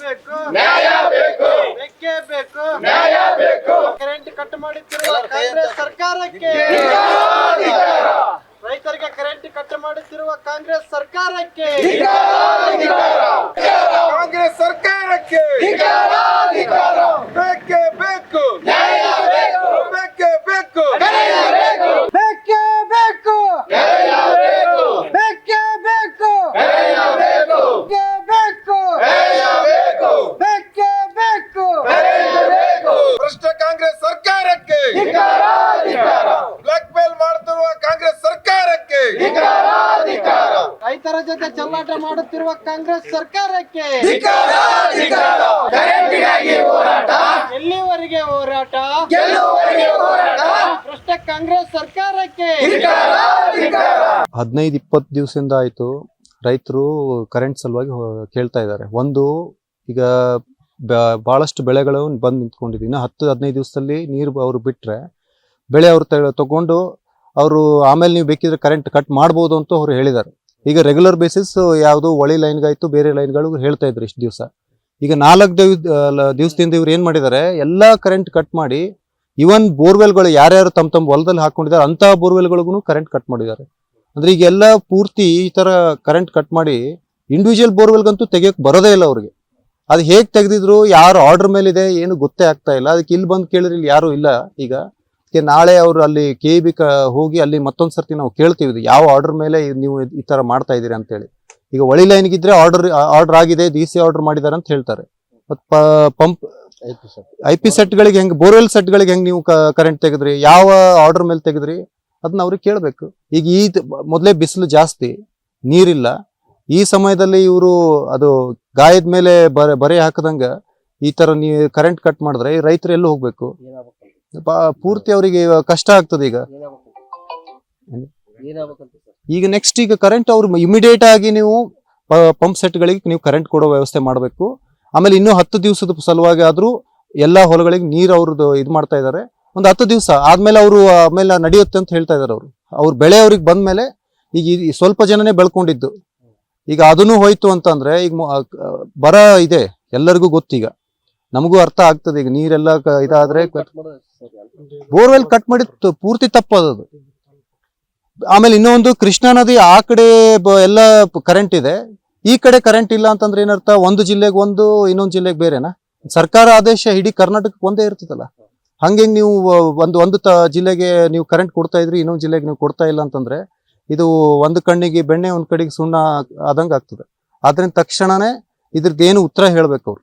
ಬೇಕು. ನ್ಯಾಯ ಬೇಕು. ಬೇಕೇ ಬೇಕು. ನ್ಯಾಯ ಬೇಕು. ಕರೆಂಟ್ ಕಟ್ ಮಾಡುತ್ತಿರುವ ಕಾಂಗ್ರೆಸ್ ಸರ್ಕಾರಕ್ಕೆ. ರೈತರಿಗೆ ಕರೆಂಟ್ ಕಟ್ ಮಾಡುತ್ತಿರುವ ಕಾಂಗ್ರೆಸ್ ಸರ್ಕಾರಕ್ಕೆ ಕಾಂಗ್ರೆಸ್ ಸರ್ಕಾರಕ್ಕೆ ಬೇಕೇ ಬೇಕು ಬೇಕೇ ಬೇಕು ಬೇಕೇ ಬೇಕು ಬೇಕೇ ಬೇಕು ಬೇಕೇ ಬೇಕು ಬೇಕೇ ಬೇಕು ಭ್ರಷ್ಟ ಕಾಂಗ್ರೆಸ್ ಸರ್ಕಾರಕ್ಕೆ ಬ್ಲಾಕ್ ಮೇಲ್ ಮಾಡುತ್ತಿರುವ ಕಾಂಗ್ರೆಸ್ ಸರ್ಕಾರಕ್ಕೆ ರೈತರ ಜೊತೆ ಚಲ್ಲಾಟ ಮಾಡುತ್ತಿರುವ ಕಾಂಗ್ರೆಸ್ ಸರ್ಕಾರಕ್ಕೆ ಎಲ್ಲಿವರೆಗೆ ಹೋರಾಟ? ಭ್ರಷ್ಟ ಕಾಂಗ್ರೆಸ್ ಸರ್ಕಾರಕ್ಕೆ. ಹದಿನೈದು ಇಪ್ಪತ್ತು ದಿವಸದಿಂದ ಆಯ್ತು ರೈತರು ಕರೆಂಟ್ ಸಲುವಾಗಿ ಕೇಳ್ತಾ ಇದ್ದಾರೆ. ಒಂದು ಈಗ ಬಹಳಷ್ಟು ಬೆಳೆಗಳು ಬಂದು ನಿಂತ್ಕೊಂಡಿದ್ದೀನಿ ಇನ್ನು ಹತ್ತು ಹದಿನೈದು ದಿವಸದಲ್ಲಿ ನೀರು ಅವರು ಬಿಟ್ಟರೆ ಬೆಳೆ ಅವರು ತಗೊಂಡು ಅವರು ಆಮೇಲೆ ನೀವು ಬೇಕಿದ್ರೆ ಕರೆಂಟ್ ಕಟ್ ಮಾಡ್ಬೋದು ಅಂತ ಅವ್ರು ಹೇಳಿದ್ದಾರೆ ಈಗ ರೆಗ್ಯುಲರ್ ಬೇಸಿಸ್ ಯಾವುದು ಒಳಿ ಲೈನ್ಗಾಯ್ತು ಬೇರೆ ಲೈನ್ಗಳು ಹೇಳ್ತಾ ಇದ್ರು ಇಷ್ಟು ದಿವಸ. ಈಗ ನಾಲ್ಕು ದಿವಸದಿಂದ ಇವ್ರು ಏನು ಮಾಡಿದ್ದಾರೆ ಎಲ್ಲ ಕರೆಂಟ್ ಕಟ್ ಮಾಡಿ ಇವನ್ ಬೋರ್ವೆಲ್ಗಳು ಯಾರ್ಯಾರು ತಮ್ಮ ತಮ್ಮ ಹೊಲದಲ್ಲಿ ಹಾಕೊಂಡಿದ್ದಾರೆ ಅಂತಹ ಬೋರ್ವೆಲ್ಗಳಿಗೂ ಕರೆಂಟ್ ಕಟ್ ಮಾಡಿದ್ದಾರೆ ಅಂದ್ರೆ ಈಗ ಎಲ್ಲ ಪೂರ್ತಿ ಈ ತರ ಕರೆಂಟ್ ಕಟ್ ಮಾಡಿ ಇಂಡಿವಿಜುವಲ್ ಬೋರ್ವೆಲ್ಗಂತೂ ತೆಗಿಯಕ್ ಬರೋದೇ ಇಲ್ಲ ಅವ್ರಿಗೆ. ಅದು ಹೇಗ್ ತೆಗೆದಿದ್ರು, ಯಾರು ಆರ್ಡರ್ ಮೇಲೆ ಇದೆ ಏನು ಗೊತ್ತೇ ಆಗ್ತಾ ಇಲ್ಲ. ಅದಕ್ಕೆ ಇಲ್ಲಿ ಬಂದು ಕೇಳಿದ್ರೆ ಇಲ್ಲಿ ಯಾರು ಇಲ್ಲ ಈಗ. ಅದಕ್ಕೆ ನಾಳೆ ಅವರು ಅಲ್ಲಿ ಕೆ ಬಿ ಹೋಗಿ ಅಲ್ಲಿ ಮತ್ತೊಂದು ಸರ್ತಿ ನಾವು ಕೇಳ್ತೀವಿ ಇದು ಯಾವ ಆರ್ಡರ್ ಮೇಲೆ ನೀವು ಈ ತರ ಮಾಡ್ತಾ ಇದ್ದೀರಿ ಅಂತೇಳಿ ಈಗ ಒಳಿ ಲೈನ್ಗಿದ್ರೆ ಆರ್ಡರ್ ಆರ್ಡರ್ ಆಗಿದೆ ಡಿ ಸಿ ಆರ್ಡರ್ ಮಾಡಿದ್ದಾರೆ ಅಂತ ಹೇಳ್ತಾರೆ. ಮತ್ತು ಪಂಪ್ ಐ ಪಿ ಸೆಟ್ಗಳಿಗೆ ಹೆಂಗ್ ಬೋರ್ವೆಲ್ ಸೆಟ್ಗಳಿಗೆ ಹೆಂಗ್ ನೀವು ಕರೆಂಟ್ ತೆಗೆದ್ರಿ ಯಾವ ಆರ್ಡರ್ ಮೇಲೆ ತೆಗೆದ್ರಿ ಅದನ್ನ ಅವ್ರಿಗೆ ಕೇಳಬೇಕು. ಈಗ ಈ ಮೊದಲೇ ಬಿಸಿಲು ಜಾಸ್ತಿ ನೀರಿಲ್ಲ. ಈ ಸಮಯದಲ್ಲಿ ಇವರು ಅದು ಗಾಯದ ಮೇಲೆ ಬರೆ ಬರೆ ಹಾಕದಂಗ ಈ ತರ ನೀ ಕರೆಂಟ್ ಕಟ್ ಮಾಡಿದ್ರೆ ರೈತರು ಎಲ್ಲೂ ಹೋಗ್ಬೇಕು. ಪೂರ್ತಿ ಅವರಿಗೆ ಕಷ್ಟ ಆಗ್ತದೆ ಈಗ. ಈಗ ನೆಕ್ಸ್ಟ್ ಈಗ ಕರೆಂಟ್ ಅವ್ರು ಇಮಿಡಿಯೇಟ್ ಆಗಿ ನೀವು ಪಂಪ್ ಸೆಟ್ಗಳಿಗೆ ನೀವು ಕರೆಂಟ್ ಕೊಡೋ ವ್ಯವಸ್ಥೆ ಮಾಡಬೇಕು. ಆಮೇಲೆ ಇನ್ನೂ ಹತ್ತು ದಿವಸದ ಸಲುವಾಗಿ ಆದರೂ ಎಲ್ಲಾ ಹೊಲಗಳಿಗೆ ನೀರು ಅವ್ರದ್ದು ಇದು ಮಾಡ್ತಾ ಇದ್ದಾರೆ ಒಂದು ಹತ್ತು ದಿವಸ ಆದ್ಮೇಲೆ ಅವರು, ಆಮೇಲೆ ನಡೆಯುತ್ತೆ ಅಂತ ಹೇಳ್ತಾ ಇದ್ದಾರೆ ಅವರು. ಅವ್ರ ಬೆಳೆ ಅವ್ರಿಗೆ ಬಂದ್ಮೇಲೆ ಈಗ ಈ ಸ್ವಲ್ಪ ಜನನೇ ಬೆಳ್ಕೊಂಡಿದ್ದು. ಈಗ ಅದನ್ನು ಹೋಯ್ತು ಅಂತಂದ್ರೆ ಈಗ ಬರ ಇದೆ ಎಲ್ಲರಿಗೂ ಗೊತ್ತೀಗ. ನಮಗೂ ಅರ್ಥ ಆಗ್ತದೆ, ಈಗ ನೀರೆಲ್ಲ ಇದಾದ್ರೆ ಬೋರ್ವೆಲ್ ಕಟ್ ಮಾಡಿದ್ ಪೂರ್ತಿ ತಪ್ಪದದು. ಆಮೇಲೆ ಇನ್ನೊಂದು, ಕೃಷ್ಣಾ ನದಿ ಆ ಕಡೆ ಎಲ್ಲ ಕರೆಂಟ್ ಇದೆ. ಈ ಕಡೆ ಕರೆಂಟ್ ಇಲ್ಲ ಅಂತಂದ್ರೆ ಏನರ್ಥ, ಒಂದು ಜಿಲ್ಲೆಗೆ ಒಂದು, ಇನ್ನೊಂದು ಜಿಲ್ಲೆಗೆ ಬೇರೆನಾ? ಸರ್ಕಾರ ಆದೇಶ ಇಡೀ ಕರ್ನಾಟಕಕ್ಕೆ ಒಂದೇ ಇರ್ತದಲ್ಲ. ಹಂಗೆ ನೀವು ಒಂದು ಒಂದು ತ ಜಿಲ್ಲೆಗೆ ನೀವು ಕರೆಂಟ್ ಕೊಡ್ತಾ ಇದ್ರಿ, ಇನ್ನೊಂದು ಜಿಲ್ಲೆಗೆ ನೀವು ಕೊಡ್ತಾ ಇಲ್ಲ ಅಂತಂದ್ರೆ, ಇದು ಒಂದು ಕಣ್ಣಿಗೆ ಬೆಣ್ಣೆ, ಒಂದು ಕಡೆಗೆ ಸುಣ್ಣ ಆದಂಗೆ ಆಗ್ತದೆ. ಆದ್ರಿಂದ ತಕ್ಷಣನೇ ಇದ್ರದ್ದು ಏನು ಉತ್ತರ ಹೇಳ್ಬೇಕು ಅವ್ರು.